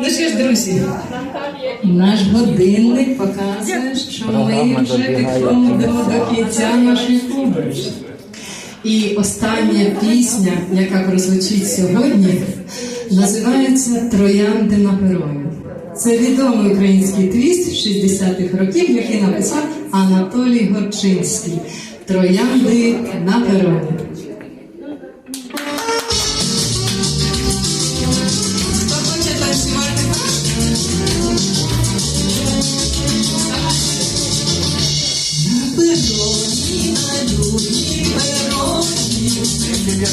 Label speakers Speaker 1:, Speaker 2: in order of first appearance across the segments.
Speaker 1: Ну що ж, друзі, наш годинник показує, що ми вже підходимо до кінця нашої подорожі. І остання пісня, яка прозвучить сьогодні, називається Троянди на пероні. Це відомий український твіст 60-х років, який написав Анатолій Горчинський. Троянди на пероні.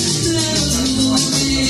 Speaker 1: Де розмови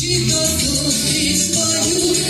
Speaker 1: чи то зустріч свою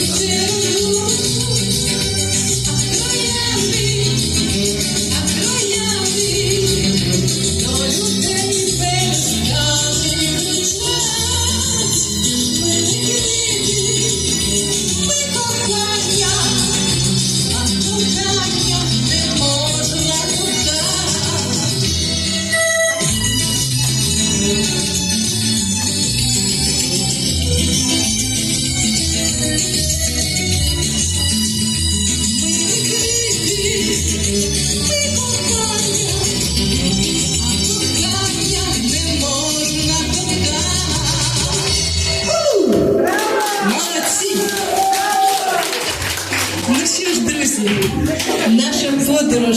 Speaker 1: що наша подорож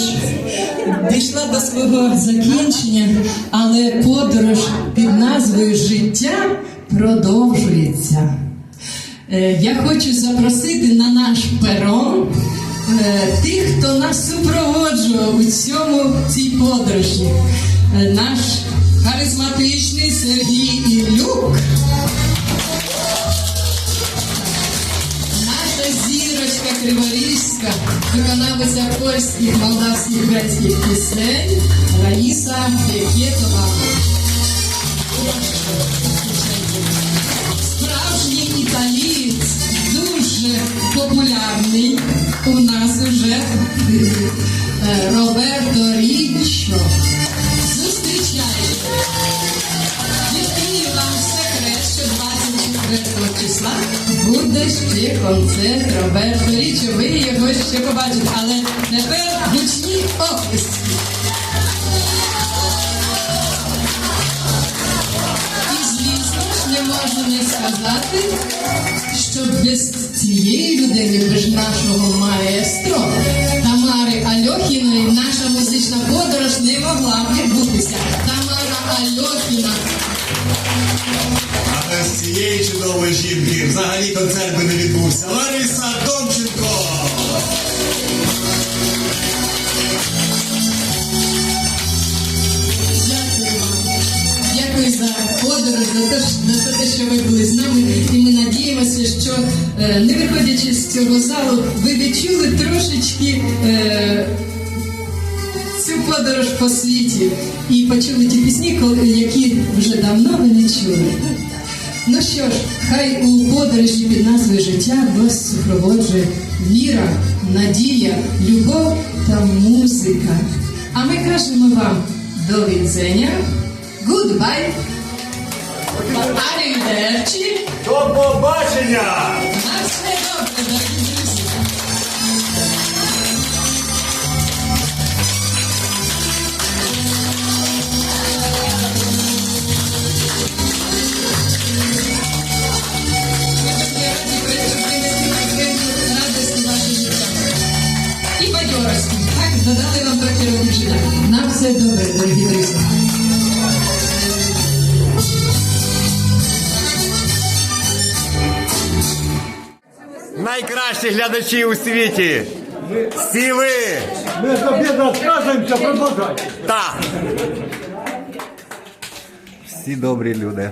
Speaker 1: дійшла до свого закінчення, але подорож під назвою Життя продовжується. Е, Я хочу запросити на наш перон е, тих, хто нас супроводжував у цьому цій подорожі. Е, Наш харизматичний Сергій Ілюк. Виконавиця польських, молдавських, грецьких пісень Раїса Бекетова. Справжній італієць, дуже популярний у нас уже е, Роберто Річчо. Буде ще концерт Роберто Річчо. Ви його ще побачите, але тепер гучні оплески. І звісно ж не можна не сказати, що без цієї людини, без нашого маестро Тамари Альохіної, наша музична подорож не могла б відбутися. Тамара Альохіна.
Speaker 2: Цієї чудової жінки взагалі концерт би не відбувся. Лариса Домченко!
Speaker 1: Дякую вам. Дякую за подорож, за те, що- ви були з нами. І ми надіємося, що е, не виходячи з цього залу, ви відчули трошечки. Е, Цю подорож по світі і почули ті пісні, які вже давно ви не чули. Ну що ж, хай у подорожі під назвою життя вас супроводжує віра, надія, любов та музика. А ми кажемо вам до відзення, гудбай, arrivederci,
Speaker 2: До побачення!
Speaker 1: на все добре, додали вам трохи років життя. На все добре, дорогі друзі.
Speaker 2: Найкращі глядачі у світі! Всі ви!
Speaker 3: Мы от обеда отказываемся, продолжайте.
Speaker 2: Так! Всі добрі люди.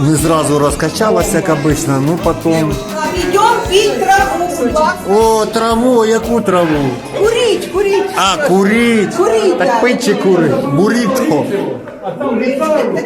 Speaker 2: Не зразу розкачалася, як обично, ну потім.
Speaker 4: Йдемо пить траву.
Speaker 2: О, траву, яку траву?
Speaker 4: Курить, курить.
Speaker 2: А, курить!
Speaker 4: Курить,
Speaker 2: Так
Speaker 4: да.
Speaker 2: пить чи курить?
Speaker 3: Бурітко. Гитару.